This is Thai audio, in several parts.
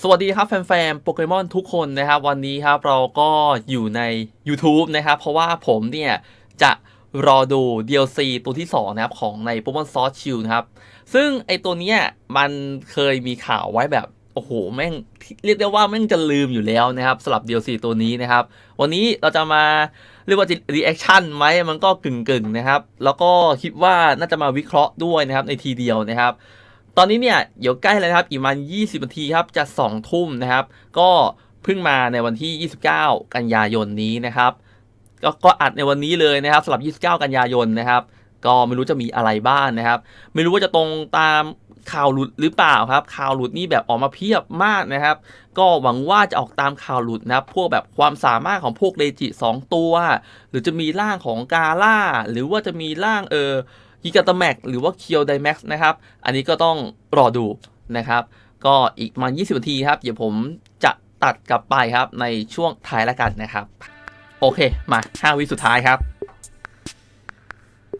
สวัสดีครับแฟนๆโปเกมอนทุกคนนะครับ วันนี้ครับเราก็อยู่ใน YouTube นะครับ เพราะว่าผมเนี่ย จะรอดู DLC ตัวที่ 2 นะครับ ของใน Pokemon Sword Shield นะครับ ซึ่งไอตัวเนี้ยมันเคยมีข่าวไว้แบบ โอ้โห แม่ง เรียกได้ว่าแม่งจะลืมอยู่แล้วนะครับสำหรับ DLC ตัวนี้นะครับ วันนี้เราจะมาเรียกว่า reaction ไหมมันก็กึ่งๆนะครับ แล้วก็คิดว่าน่าจะมาวิเคราะห์ด้วยนะครับในทีเดียวนะครับ ตอนนี้เนี่ยเดี๋ยวใกล้แล้วนะครับอีกประมาณ20นาทีครับจะ2ทุ่มนะครับ ก็เพิ่งมาในวันที่ 29 กันยายนนี้นะครับก็ก็อัดในวันนี้เลยนะครับสำหรับ 29 กันยายนนะครับ ก็ไม่รู้จะมีอะไรบ้างนะครับ ไม่รู้ว่าจะตรงตามข่าวหลุดหรือเปล่าครับ ข่าวหลุดนี่แบบออกมาเพียบมากนะครับ ก็หวังว่าจะออกตามข่าวหลุดนะครับ พวกแบบความสามารถของพวกเลจิ2ตัว หรือจะมีร่างของกาล่า หรือว่าจะมีร่างเออ กิกาตาแม็กหรือว่าเคียวไดแม็กซ์นะครับ อันนี้ก็ต้องรอดูนะครับ ก็อีกประมาณ 20 นาทีครับ เดี๋ยวผมจะตัดกลับไปครับในช่วงท้ายแล้วกันนะครับ โอเค มา 5 วิสุดท้ายครับ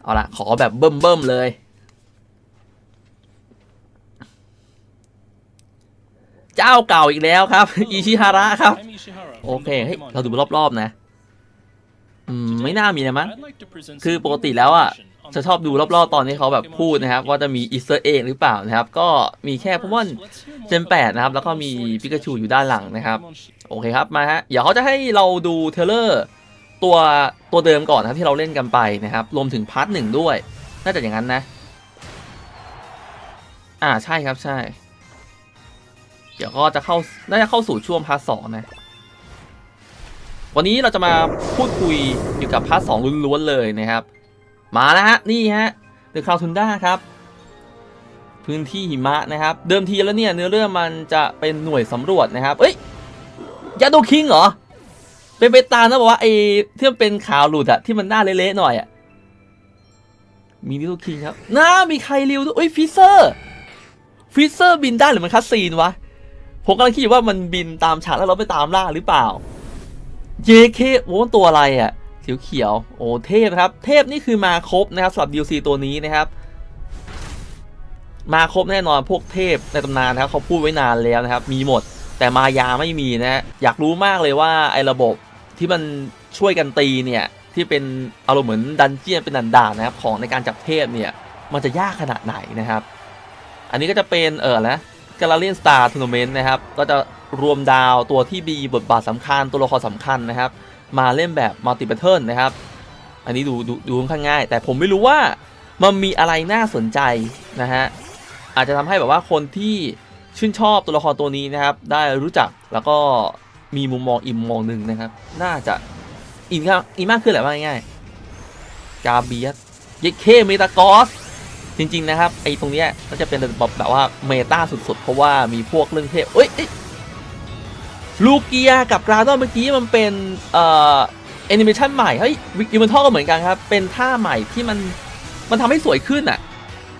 เอาละขอแบบเบิ่มๆเลยเจ้าเก่าอีกแล้วครับ อิชิฮาระครับ โอเค เฮ้ย เราดูรอบๆนะ อืม ไม่น่ามีนะมั้ง คือปกติแล้วอะ จะชอบดูรอบๆตอนที่เขาแบบพูดนะครับ ว่าจะมีอีสเตอร์เอ็กหรือเปล่านะครับ ก็มีแค่พวกเจน8นะครับ แล้วก็มีปิกาชูอยู่ด้านหลังนะครับ โอเคครับมาฮะเดี๋ยวเขาจะให้เราดูเทเลอร์ตัวตัวเดิมก่อนนะครับที่เราเล่นกันไปนะครับ รวมถึงพาร์ทหนึ่งด้วย น่าจะอย่างนั้นนะ อ่าใช่ครับใช่ เดี๋ยวก็จะเข้าน่าจะเข้าสู่ช่วงพาร์ทสองนะวันนี้เราจะมาพูดคุยเกี่กับพาร์ทสองล้วนๆเลยนะครับ มาแล้วฮะนี่ฮะเดอะคาวทุนด้าครับ พื้นที่หิมะนะครับ เดิมทีแล้วเนี่ยเนื้อเรื่องมันจะเป็นหน่วยสำรวจนะครับ เอ้ยยาโดคิงเหรอ เป็นไปตามนะบอกว่าไอ้ที่มันเป็นข่าวหลุดอะที่มันหน้าเละๆหน่อยอะมีนิโดคิงครับน้ามีใครริวด้วยเอ้ยฟิเซอร์ฟิเซอร์บินได้หรือมันคัสซีนวะผมกำลังคิดว่ามันบินตามฉากแล้วเราไปตามล่าหรือเปล่าเยเคโอ้ตัวอะไรอะ ขีเขียวๆโอ้เทพนะครับ เทพนี่คือมาครบนะครับสำหรับ DLC ตัวนี้นะครับ มาครบแน่นอนพวกเทพในตำนานนะครับเขาพูดไว้นานแล้วนะครับ มีหมดแต่มายาไม่มีนะอยากรู้มากเลยว่าไอ้ระบบที่มันช่วยกันตีเนี่ยที่เป็นอารมณ์เหมือนดันเจียนเป็นด่านนะครับของในการจับเทพเนี่ยมันจะยากขนาดไหนนะครับ อันนี้ก็จะเป็นเออนะกาลาเลียนสตาร์ทัวร์นาเมนต์นะครับ ก็จะรวมดาวตัวที่มีบทบาทสำคัญตัวละครสำคัญนะครับ มาเล่นแบบมัลติ p พเทิลนะครับ อันนี้ดูดูดูค่อนข้างง่าย แต่ผมไม่รู้ว่ามันมีอะไรน่าสนใจนะฮะอาจจะทำให้แบบว่าคนที่ชื่นชอบตัวละครตัวนี้นะครับ ได้รู้จักแล้วก็มีมุมมองอีกมุมมองหนึ่งนะครับ น่าจะอินข้างอินมากขึ้นแหละว่าง่ายๆกาเบียสเยเคเมตากอสจริง ๆ นะครับ ไอ้ตรงเนี้ยก็จะเป็นแบบแบบว่าเมตาสุดๆ เพราะว่ามีพวกเรื่องเทพเอ้ยเอ้ย ลูเกียกับกราดอนเมื่อกี้มันเป็นเอ่อแอนิเมชันใหม่เฮ้ยวิมันท่อก็เหมือนกันครับ เป็นท่าใหม่ที่มันมันทำให้สวยขึ้นอะ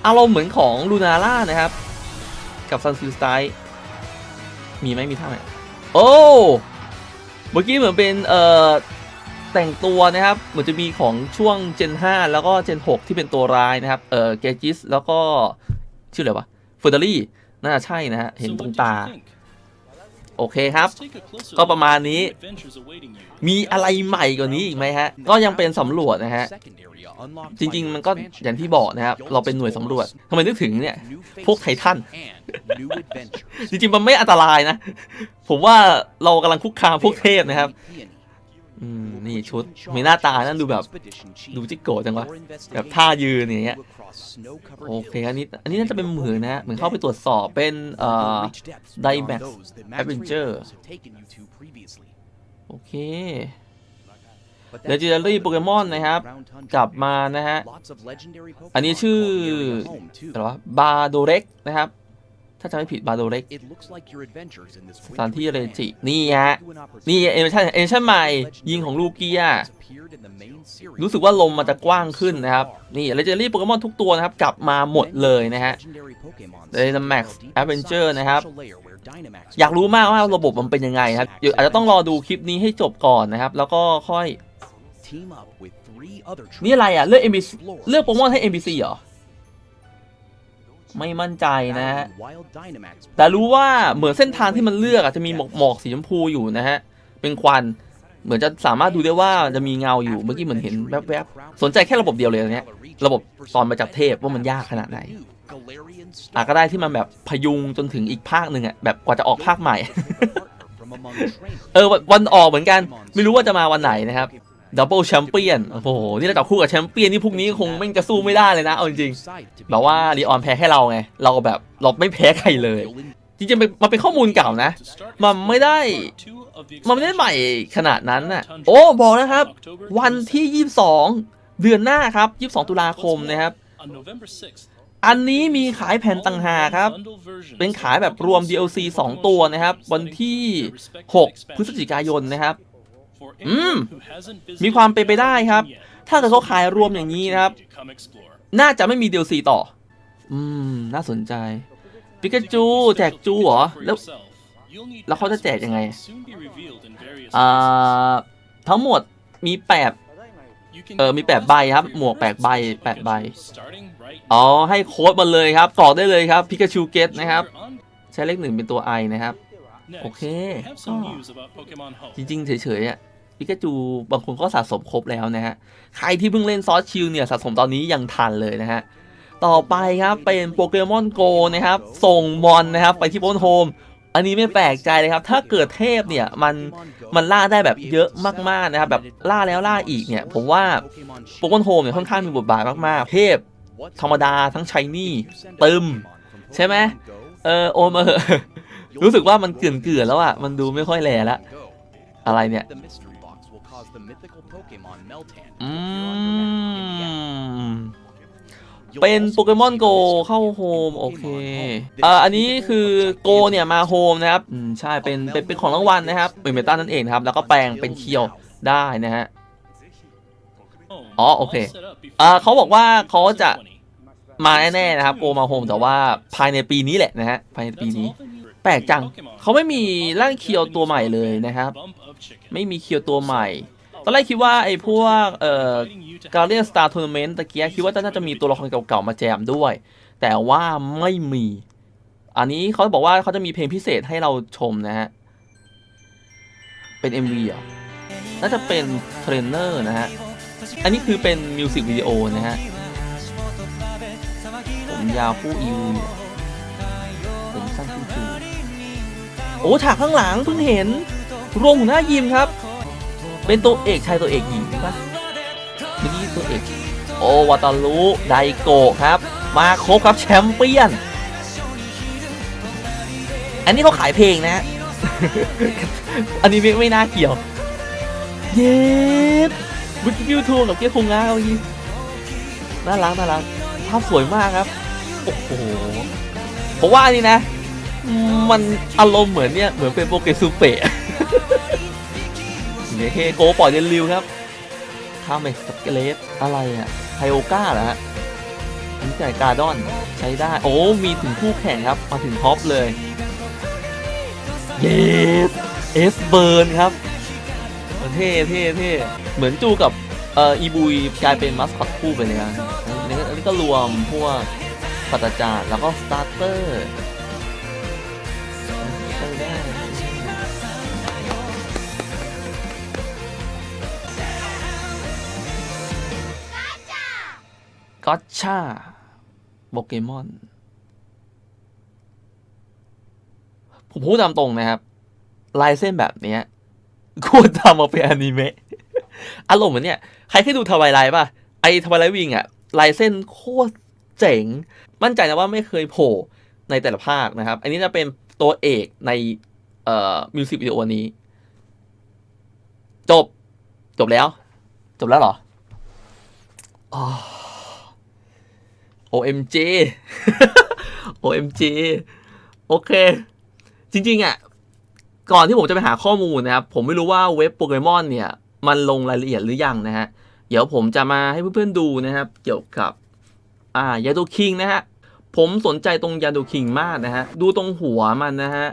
อารมณ์เหมือนของลูนาร่านะครับ กับซันซิลสไตล์มีไหมมีท่าไหมโอ้เมื่อกี้เหมือนเป็นเอ่อแต่งตัวนะครับ เหมือนจะมีของช่วง Gen 5 แล้วก็ Gen 6 ที่เป็นตัวร้ายนะครับ เอ่อเกจิสแล้วก็ ชื่ออะไรวะเฟอร์ดารี่น่าใช่นะฮะ เห็นตรงตา โอเคครับ ก็ประมาณนี้ มีอะไรใหม่กว่านี้อีกไหมฮะ ก็ยังเป็นสำรวจนะฮะ จริง ๆ มันก็อย่างที่บอกนะครับ เราเป็นหน่วยสำรวจทำไมนึกถึงเนี่ย พวกไททัน จริง ๆ มันไม่อันตรายนะ ผมว่าเรากำลังคุกคามพวกเทพนะครับ อืมนี่ชุดมีหน้าตานั่นดูแบบดูจิกโกะจังวะแบบท่ายืนอย่างเงี้ยโอเคอันนี้อันนี้น่าจะเป็นเหมือนนะฮะเหมือนเข้าไปตรวจสอบเป็นเอ่อ Dimax Adventure โอเค Legendary Pokemon นะครับ กลับมานะฮะ อันนี้ชื่ออะไรวะบาโดเร็กนะครับ ถ้าจำไม่ผิดบาโดเร็กสถานที่เรจิ นี่ฮะ นี่เอเนชั่นเอเนชั่นใหม่ ยิงของลูเกียรู้สึกว่าลมมันจะกว้างขึ้นนะครับ นี่ Legendary Pokemon ทุกตัวนะครับ กลับมาหมดเลยนะฮะ Dynamax Adventure นะครับ อยากรู้มากว่าระบบมันเป็นยังไงครับเดี๋ยวอาจจะต้องรอดูคลิปนี้ให้จบก่อนนะครับ แล้วก็ค่อย นี่อะไรอะ เลือก NPC เลือกโปเกมอนให้ NPC เหรอ ไม่มั่นใจนะฮะ Wild Dynamax แต่รู้ว่าเหมือนเส้นทางที่มันเลือกอะจะมีหมอกหมอกสีชมพูอยู่นะฮะเป็นควันเหมือนจะสามารถดูได้ว่าจะมีเงาอยู่เมื่อกี้เหมือนเห็นแวบๆสนใจแค่ระบบเดียวเลยอันเนี้ยระบบตอนมาจับเทพว่ามันยากขนาดไหนอะก็ได้ที่มันแบบพยุงจนถึงอีกภาคหนึ่งอะแบบกว่าจะออกภาคใหม่ เออวันวันออกเหมือนกัน ไม่รู้ว่าจะมาวันไหนนะครับ ดับเบิลแชมเปี้ยนโอ้โห นี่เราจับคู่กับแชมเปี้ยนนี่พวกนี้คงไม่งจะสู้ไม่ได้เลยนะ เอาจริงๆแบบว่าลีออนแพ้ให้เราไง เราแบบเราไม่แพ้ใครเลย จริงๆมันมันเป็นข้อมูลเก่านะ มันไม่ได้ มันไม่ได้ใหม่ขนาดนั้นน่ะ โอ้บอกนะครับ วันที่ 22 เดือนหน้าครับ 22 ตุลาคมนะครับ อันนี้มีขายแผ่นต่างหากครับ เป็นขายแบบรวม DLC 2 ตัวนะครับ วันที่ 6 พฤศจิกายนนะครับ อืม มีความเป็นไปได้ครับ ถ้าเกิดเขาขายรวมอย่างนี้นะครับ น่าจะไม่มี DLC ต่อ อืม น่าสนใจปิกาจู แจกจูเหรอ แล้ว แล้วเขาจะแจกยังไง อ่า ทั้งหมดมีแปดเออ มีแปดใบครับ หมวกแปดใบแปดใบ อ๋อ ให้โค้ดมาเลยครับกรอกได้เลยครับพิกาชูเกตนะครับ ใช้เลขหนึ่งเป็นตัว I นะครับ โอเคก็จริง ๆ เฉยๆอะ ปิกาจูบางคนก็สะสมครบแล้วนะฮะ ใครที่เพิ่งเล่นซอสชิลเนี่ยสะสมตอนนี้ยังทันเลยนะฮะ ต่อไปครับเป็นโปเกมอนโกนะครับ ส่งมอนนะครับไปที่บนโฮม อันนี้ไม่แปลกใจเลยครับ ถ้าเกิดเทพเนี่ยมันมันล่าได้แบบเยอะมากๆนะครับแบบล่าแล้วล่าอีกเนี่ย ผมว่าโปเกมอนโฮมเนี่ยค่อนข้างมีบทบาทมากๆ เทพธรรมดาทั้ง Shiny ตึม ใช่ไหมเออโอมเออรู้สึกว่ามันเกลื่อนๆแล้วอะมันดูไม่ค่อยแลแล้วอะไรเนี่ย อืมเป็นโปเกมอนโกเข้าโฮมโอเคเอ่ออันนี้คือโกเนี่ยมาโฮมนะครับอืมใช่เป็นเป็นเป็นของรางวัลนะครับเป็นเมตานั่นเองนะครับ แล้วก็แปลงเป็นเคียวได้นะฮะ อ๋อโอเค อ่าเขาบอกว่าเขาจะมาแน่ๆนะครับโกมาโฮมแต่ว่าภายในปีนี้แหละนะฮะภายในปีนี้ แปลกจังเขาไม่มีร่างเคียวตัวใหม่เลยนะครับ ไม่มีเคียวตัวใหม่ ตอนแรกคิดว่าไอ้พวกเอ่อการเรียนสตาร์ทัวร์นาเมนต์ตะเกียคิดว่าน่าจะมีตัวละครเก่าๆมาแจมด้วย แต่ว่าไม่มี อันนี้เขาบอกว่าเขาจะมีเพลงพิเศษให้เราชมนะฮะ เป็น MV อะน่าจะเป็นเทรนเนอร์นะฮะ อันนี้คือเป็นมิวสิกวิดีโอนะฮะ ผมยาวคู่อีวผมสั้นคู่คือโอ้ฉากข้างหลังเพิ่งเห็นรวมหัวหน้ายิมครับ เป็นตัวเอกชายตัวเอกหญิงใช่ปะเมื่อกี้ตัวเอก โอวาตารุไดโกะครับ มาครบครับแชมเปี้ยน อันนี้เขาขายเพลงนะ อันนี้ไม่ไม่น่าเกี่ยว เย็ดวิกวิวทูกับเกียร์คุงงาเอาอีน่ารักน่ารักภาพสวยมากครับ โอ้โหผมว่าอันนี้นะ มันอารมณ์เหมือนเนี่ย เหมือนเป็นโปเกซูเปะ เดี๋ยวเคโกปล่อยเดนริวครับข้ามไปสเกเลสอะไรอะไฮโอก้าเหรอฮะอันนี้จ่ายกาดอนใช้ได้ โอ้ มีถึงคู่แข่งครับ มาถึงท็อปเลย เยสเอสเบิร์นครับ เท่เท่เท่เหมือนจูกับเอ่ออีบุยกลายเป็นมัสคอตคู่ไปเลยนะอันนี้อันนี้ก็รวมพวกศาสตจาร์แล้วก็สตาร์เตอร์ ก็ชาโปเกมอน ผมพูดตามตรงนะครับ ลายเส้นแบบเนี้ยควรทำมาเป็นอนิเมะอารมณ์เหมือนเนี่ย ใครเคยดูทวายไลท์ป่ะ ไอทวายไลท์วิงอะลายเส้นโคตรเจ๋ง มั่นใจนะว่าไม่เคยโผล่ในแต่ละภาคนะครับ อันนี้จะเป็นตัวเอกในเอ่อมิวสิกวิดีโอนี้ จบ จบแล้ว จบแล้วเหรออ๋อ OMG OMG โอเค จริงๆอะก่อนที่ผมจะไปหาข้อมูลนะครับ ผมไม่รู้ว่าเว็บโปเกมอนเนี่ย มันลงรายละเอียดหรือยังนะฮะ เดี๋ยวผมจะมาให้เพื่อนๆดูนะครับ เกี่ยวกับ อ่ายาโดคิงนะฮะ ผมสนใจตรงยาโดคิงมากนะฮะ ดูตรงหัวมันนะฮะ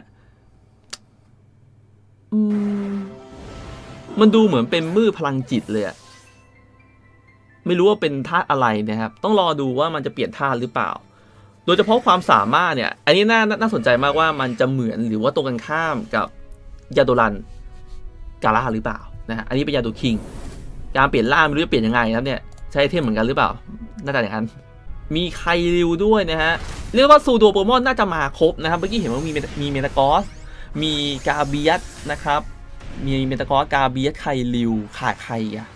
มันดูเหมือนเป็นมือพลังจิตเลยอะ ไม่รู้ว่าเป็นธาตุอะไรนะครับ ต้องรอดูว่ามันจะเปลี่ยนธาตุหรือเปล่า โดยเฉพาะความสามารถเนี่ย อันนี้น่าน่าสนใจมากว่ามันจะเหมือนหรือว่าตรงกันข้ามกับยาโดรันกาล่าหรือเปล่านะฮะอันนี้เป็นยาโดคิง การเปลี่ยนร่าไม่รู้จะเปลี่ยนยังไงนะครับเนี่ยใช้ไอเทมเหมือนกันหรือเปล่า น่าจะอย่างนั้น มีไคริวด้วยนะฮะ เรียกว่าซูโดโปเกมอนน่าจะมาครบนะครับ เมื่อกี้เห็นว่ามีมตมีเมตากอส มีกาเบียสนะครับ มีเมตากอสกาเบียสไคริวขาดใครอะ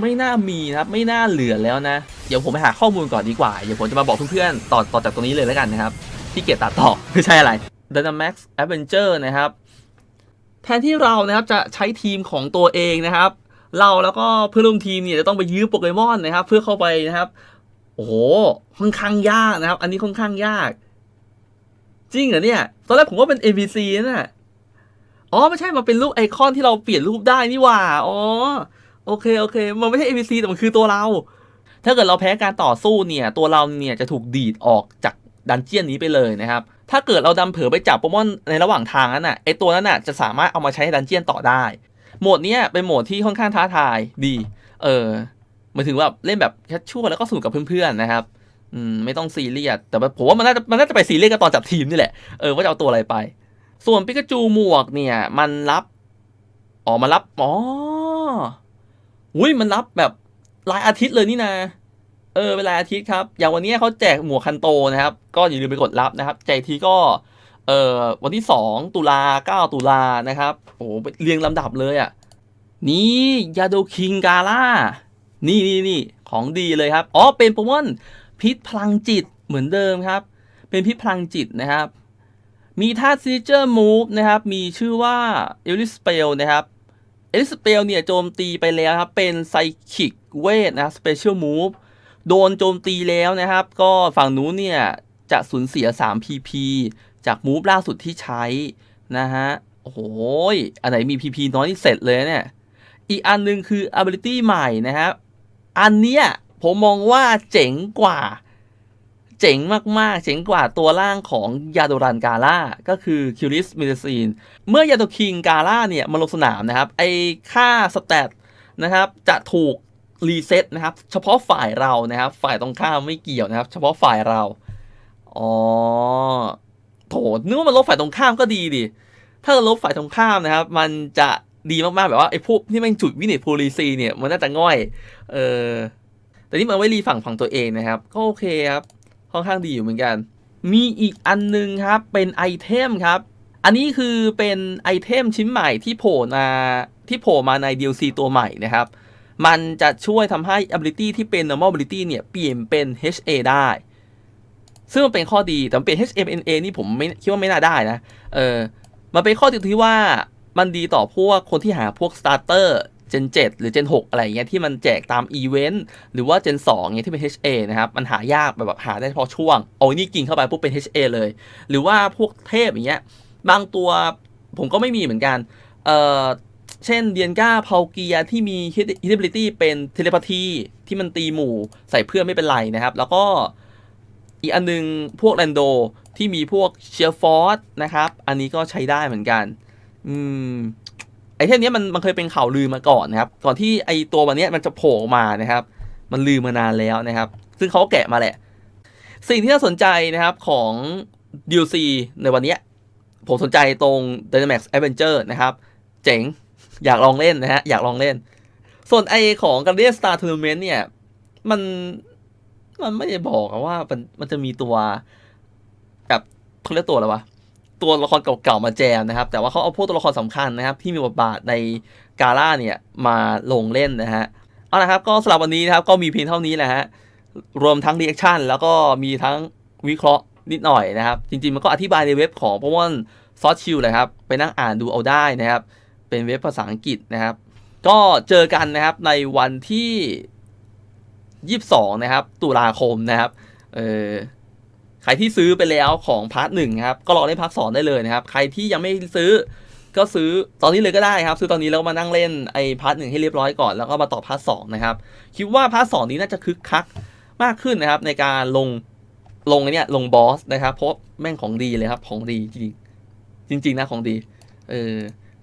ไม่น่ามีนะครับ ไม่น่าเหลือแล้วนะ เดี๋ยวผมไปหาข้อมูลก่อนดีกว่า เดี๋ยวผมจะมาบอกเพื่อนๆ ต่อต่อจากตรงนี้เลยแล้วกันนะครับที่เกียรตัดต่อไม่ใช่อะไร Dynamax Adventure นะครับ แทนที่เรานะครับจะใช้ทีมของตัวเองนะครับ เราแล้วก็เพื่อนร่วมทีมเนี่ยจะต้องไปยื้อโปเกมอนนะครับ เพื่อเข้าไปนะครับ โอ้โหค่อนข้างยากนะครับ อันนี้ค่อนข้างยาก จริงเหรอเนี่ย ตอนแรกผมว่าเป็น ABC นะ่ะอ๋อไม่ใช่มาเป็นรูปไอคอนที่เราเปลี่ยนรูปได้นี่หว่า อ๋อ โอเคโอเค มันไม่ใช่ ABC แต่มันคือตัวเรา ถ้าเกิดเราแพ้การต่อสู้เนี่ยตัวเราเนี่ยจะถูกดีดออกจากดันเจียนนี้ไปเลยนะครับ ถ้าเกิดเราดำเผลอไปจับโปเกมอนในระหว่างทางนั้นน่ะไอตัวนั้นน่ะจะสามารถเอามาใช้ในดันเจียนต่อได้ โหมดเนี้ยเป็นโหมดที่ค่อนข้างท้าทายดี เออหมายถึงว่าเล่นแบบแคชชัวแล้วก็สนุกกับเพื่อนๆนะครับอืมไม่ต้องซีเรียสแต่ผมว่ามันน่าจะมันน่าจะไปซีเรียสกันตอนจับทีมนี่แหละเออว่าจะเอาตัวอะไรไป ส่วนปิกาจูหมวกเนี่ย มันรับอ๋อมันรับอ๋อ อุ้ยมันรับแบบรายอาทิตย์เลยนี่นะ เออเป็นรายอาทิตย์ครับอย่างวันนี้เขาแจกหมวกคันโตนะครับ ก็อย่าลืมไปกดรับนะครับ แจกทีก็เอ่อวันที่ 2 ตุลา 9 ตุลานะครับโอ้โหเรียงลำดับเลยอะนี่ยาโดคิงกาล่านี่นี่นี่ของดีเลยครับ อ๋อ เป็นโปเกมอนพิษพลังจิตเหมือนเดิมครับ เป็นพิษพลังจิตนะครับ มีท่าซิเจอร์มูฟนะครับ มีชื่อว่าเอลิสเปลนะครับ เอลิสเปลเนี่ยโจมตีไปแล้วครับ เป็นไซคิกเวทนะสเปเชียลมูฟโดนโจมตีแล้วนะครับ ก็ฝั่งนู้นเนี่ย จะสูญเสีย 3 PP จากมูฟล่าสุดที่ใช้ นะฮะ โอ้โหยอันไหนมี PP น้อยที่เสร็จเลยเนี่ย อีกอันหนึงคือ ability ใหม่นะครับ อันเนี้ยผมมองว่าเจ๋งกว่า เจ๋งมากๆ เจ๋งกว่าตัวล่างของยาโดรันกาล่า ก็คือคิวริสมิเ c ซีน เมื่อยาโดคิงกาล่าเนี่ยมาลงสนามนะครับ ไอค่าสเตตนะครับจะถูกรีเซ็ตนะครับ เฉพาะฝ่ายเรานะครับ ฝ่ายตรงข้ามไม่เกี่ยวนะครับ เฉพาะฝ่ายเรา อ๋อ โถนึกว่ามันลบฝ่ายตรงข้ามก็ดีดิ ถ้าลบฝ่ายตรงข้ามนะครับ มันจะดีมากๆ แบบว่าไอ้พวกที่แม่งจุดวินิจโพลีซีเนี่ย มันน่าจะง่อย เออ แต่นี่มันไว้รีฝั่งฝั่งตัวเองนะครับ ก็โอเคครับ ค่อนข้างดีอยู่เหมือนกัน มีอีกอันนึงครับ เป็นไอเทมครับ อันนี้คือเป็นไอเทมชิ้นใหม่ที่โผล่มาที่โผล่มาใน DLC ตัวใหม่นะครับ มันจะช่วยทำให้ ability ที่เป็น normal ability เนี่ยเปลี่ยนเป็น HA ได้ ซึ่งมันเป็นข้อดี แต่มันเป็น ha na นี่ผมไม่คิดว่าไม่น่าได้นะ เออ มันเป็นข้อดีตรงที่ว่ามันดีต่อพวกคนที่หาพวก starter Gen 7 หรือ Gen 6 อะไรเงี้ยที่มันแจกตามอีเวนต์หรือว่า Gen 2เงี้ยที่เป็น HA นะครับ มันหายากแบบแบบหาได้เฉพาะช่วง เอานี่กินเข้าไปปุ๊บเป็น HA เลย หรือว่าพวกเทพอย่างเงี้ยบางตัวผมก็ไม่มีเหมือนกัน เอ่อ เช่นเดียนก้าพาเกียที่มี hidability เป็นเทเลพาธีที่มันตีหมู่ใส่เพื่อนไม่เป็นไรนะครับ แล้วก็อีกอันนึงพวกแรนโดที่มีพวกเชียร์ฟอร์สนะครับ อันนี้ก็ใช้ได้เหมือนกัน อืม เทมเนี้มันมันเคยเป็นข่าวลือมาก่อนนะครับ ก่อนที่ไอตัววันนี้มันจะโผล่มานะครับ มันลือมานานแล้วนะครับ ซึ่งเขาแกะมาแหละ สิ่งที่น่าสนใจนะครับของ DLC ในวันนี้ผมสนใจตรง Dynamax Adventure นะครับ เจ๋ง อยากลองเล่นนะฮะ อยากลองเล่น ส่วนไอของ Guardian Star Tournament เนี่ย มัน มันไม่ได้บอกว่ามันมันจะมีตัว แบบเขาเรียกตัวอะไรวะ ตัวละครเก่าๆมาแจมนะครับ แต่ว่าเขาเอาพวกตัวละครสำคัญนะครับ ที่มีบทบาทในกาล่าเนี่ยมาลงเล่นนะฮะเอาละครับก็สำหรับวันนี้นะครับก็มีเพียงเท่านี้แหละฮะรวมทั้งรีแอคชั่นแล้วก็มีทั้งวิเคราะห์นิดหน่อยนะครับ จริงๆ มันก็อธิบายในเว็บของพราะว่าซอสชิลเลยครับ ไปนั่งอ่านดูเอาได้นะครับ เป็นเว็บภาษาอังกฤษนะครับ ก็เจอกันนะครับในวันที่ 22 นะครับ ตุลาคมนะครับ เออ ใครที่ซื้อไปแล้วของพาร์ทหนึ่งครับก็รอเล่นพาร์ทสองได้เลยนะครับใครที่ยังไม่ซื้อก็ซื้อตอนนี้เลยก็ได้ครับ ซื้อตอนนี้แล้วมานั่งเล่นไอ้พาร์ทหนึ่งให้เรียบร้อยก่อนแล้วก็มาต่อพาร์ทสองนะครับคิดว่าพาร์ทสองนี้น่าจะคึกคักมากขึ้นนะครับในการลงลงไอ้เนี่ยลงบอสนะครับเพราะแม่งของดีเลยครับของดีจริงจริงๆนะของดี เออ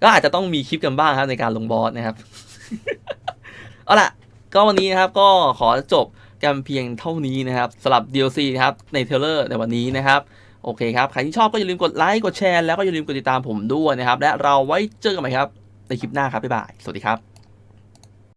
ก็อาจจะต้องมีคลิปกันบ้างครับในการลงบอสนะครับ เอาล่ะ ก็วันนี้นะครับก็ขอจบ กันเพียงเท่านี้นะครับสำหรับ DLC นะครับในเทเลอร์ในวันนี้นะครับโอเคครับ ใครที่ชอบก็อย่าลืมกดไลค์กดแชร์แล้วก็อย่าลืมกดติดตามผมด้วยนะครับ และเราไว้เจอกันใหม่ครับ ในคลิปหน้าครับ บ๊ายบาย สวัสดีครับ